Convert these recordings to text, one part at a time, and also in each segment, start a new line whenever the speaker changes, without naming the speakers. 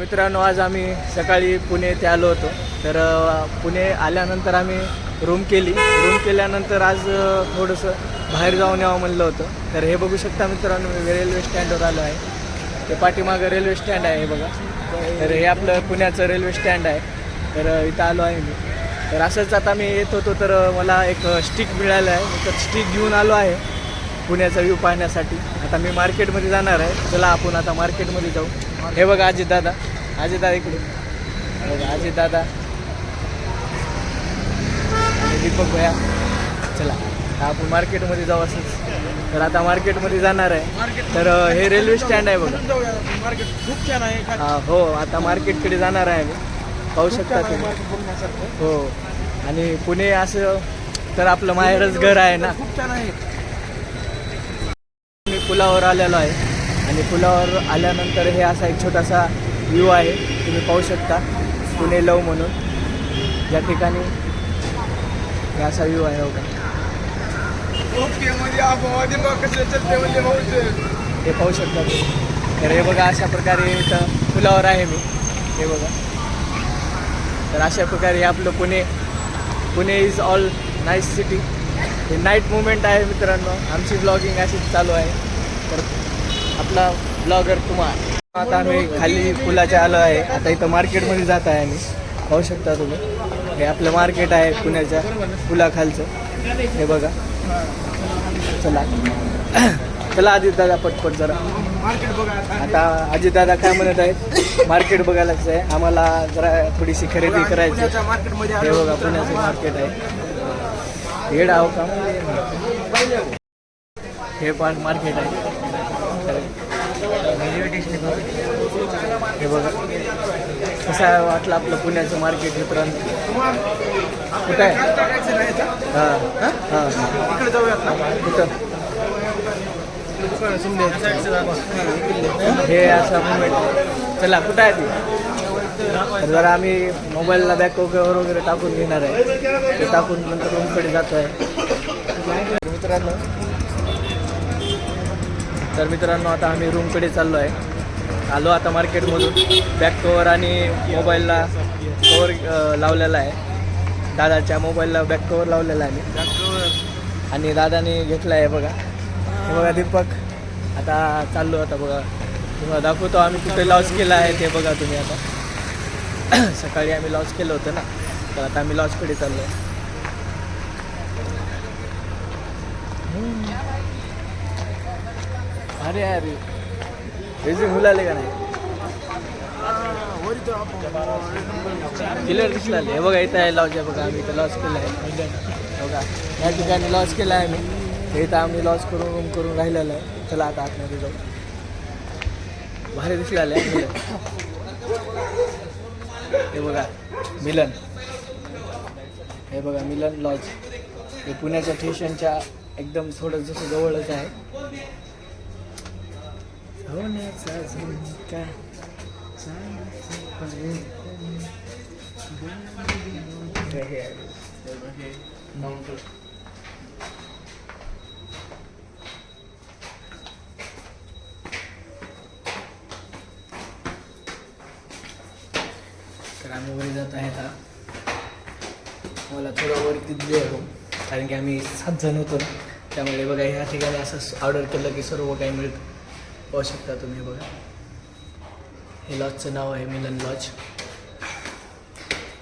मित्रांनो आज आम्ही सकाळी पुणे येथे आलो होतो. तर पुणे आल्यानंतर आम्ही रूम केली. रूम केल्यानंतर आज थोडंसं बाहेर जाऊन यावं म्हणलं होतं. तर हे बघू शकता मित्रांनो मी रेल्वे स्टँडवर आलो आहे. ते पाठीमागं रेल्वे स्टँड आहे हे बघा. तर हे आपलं पुण्याचं रेल्वे स्टँड आहे. तर इथं आलो आहे मी. तर असंच आता मी येत होतो तर मला एक स्टिक मिळालं आहे. तर स्टिक घेऊन आलो आहे. पुण्याचा व्ह्यू पाहण्यासाठी. आता मी मार्केटमध्ये जाणार आहे. चला आपण आता मार्केटमध्ये जाऊ. हे बघा अजित दादा अजित दादा इकडे बघा अजित दादा दीपक भया. चला आपण मार्केटमध्ये जाऊ असंच. तर आता मार्केटमध्ये जाणार आहे. तर हे रेल्वे स्टँड आहे बघा.
मार्केट खूप छान आहे.
हा, हो आता मार्केटकडे जाणार आहे मी पाहू शकता तुम्ही. हो. आणि पुणे असं तर आपलं माहेरच घर आहे ना.
खूप छान आहे.
पुलावर आलेलो आहे. आणि पुलावर आल्यानंतर हे असा एक छोटासा व्ह्यू आहे. तुम्ही पाहू शकता. पुणे लव म्हणून. या ठिकाणी हे असा व्ह्यू आहे
ओके
हे पाहू शकता तुम्ही. तर हे बघा अशा प्रकारे इथं पुलावर आहे मी. हे बघा. तर अशा प्रकारे आपलं Pune. Pune is all nice city हे नाईट मुवमेंट आहे मित्रांनो. आमची ब्लॉगिंग अशीच चालू आहे. तर आपला ब्लॉगर तुम्हाला आता आम्ही खाली पुलाच्या आलो आहे. आता इथं मार्केटमध्ये जात आहे आम्ही. पाहू शकता तुम्ही. हे आपलं मार्केट आहे पुण्याच्या पुलाखालचं. हे बघा. चला. चला आदित दादा पटपट जरा. आता अजित दादा काय म्हणत आहेत? मार्केट बघायलाच आहे. आम्हाला जरा थोडीशी खरेदी करायची हे बघा पुण्याचं मार्केट आहे. हे आहो का? हे पण मार्केट आहे. हे बघा. कसं आहे वाटलं आपलं पुण्याचं मार्केट मित्रांनो? कुठं आहे? हां. हां.
इकडे जाऊया
कुठं? हे असं मुवमेंट चला कुठं आहे ती? तर जरा आम्ही मोबाईलला बॅक वगैरे वगैरे टाकून घेणार आहे. ते टाकून नंतर रूमकडे जातो आहे तर मित्रांनो तर मित्रांनो आता आम्ही रूमकडे चाललो आहे आलो आता मार्केटमधून बॅक कवर आणि मोबाईलला कवर लावलेला आहे. दादाच्या मोबाईलला बॅक कवर लावलेला आहे आणि दादाने घेतला आहे बघा. हे बघा दीपक. आता चाललो आता बघा. तुम्हाला दाखवतो आम्ही कुठे लॉस केला आहे ते बघा तुम्ही आता. सकाळी आम्ही लॉस केलं होतं ना. तर आता आम्ही लॉसकडे चाललो आहे अरे अरे. त्याचे मुलाले का नाही? क्लिअर दिसला हे बघा इथं आहे लॉज आहे बघा. आम्ही इथं लॉस केलं आहे. बघा. या ठिकाणी लॉस केला आहे आम्ही. इथं आम्ही लॉस करून रूम करून राहिलेलं आहे. चला आता आतमध्ये जाऊ. भारी दिसला आहे हे बघा मिलन. हे बघा मिलन लॉज हे पुण्याच्या स्टेशनच्या एकदम थोडं जसं जवळच आहे. सोन्याचा झुमका हे हे तर आम्ही वर जात आहे आता मला थोडं वरती दिले कारण की आम्ही सात जण होतो त्यामुळे बघा ह्या ठिकाणी असं ऑर्डर केलं की सर्व काही मिळतं. पाहू शकता तुम्ही बघा. हे लॉजचं नाव आहे मिलन लॉज.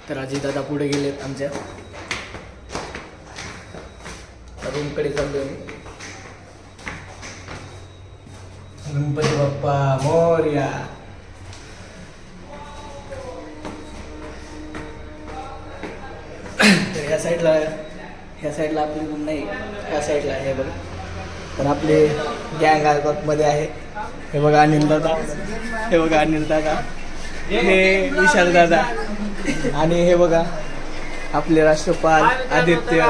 तर आजी दादा पुढे गेलेत आमच्या. रूमकडे चाललो मी. गणपती बाप्पा मोर्या. तर ह्या साईडला ह्या साईडला आपली रूम नाही. ह्या साईडला आहे बघा. तर आपले गँगमध्ये आहे. हे बघा अनिल दादा. हे बघा अनिल दादा. हे विशाल दादा. आणि हे बघा आपले राष्ट्रपाल आदित्य.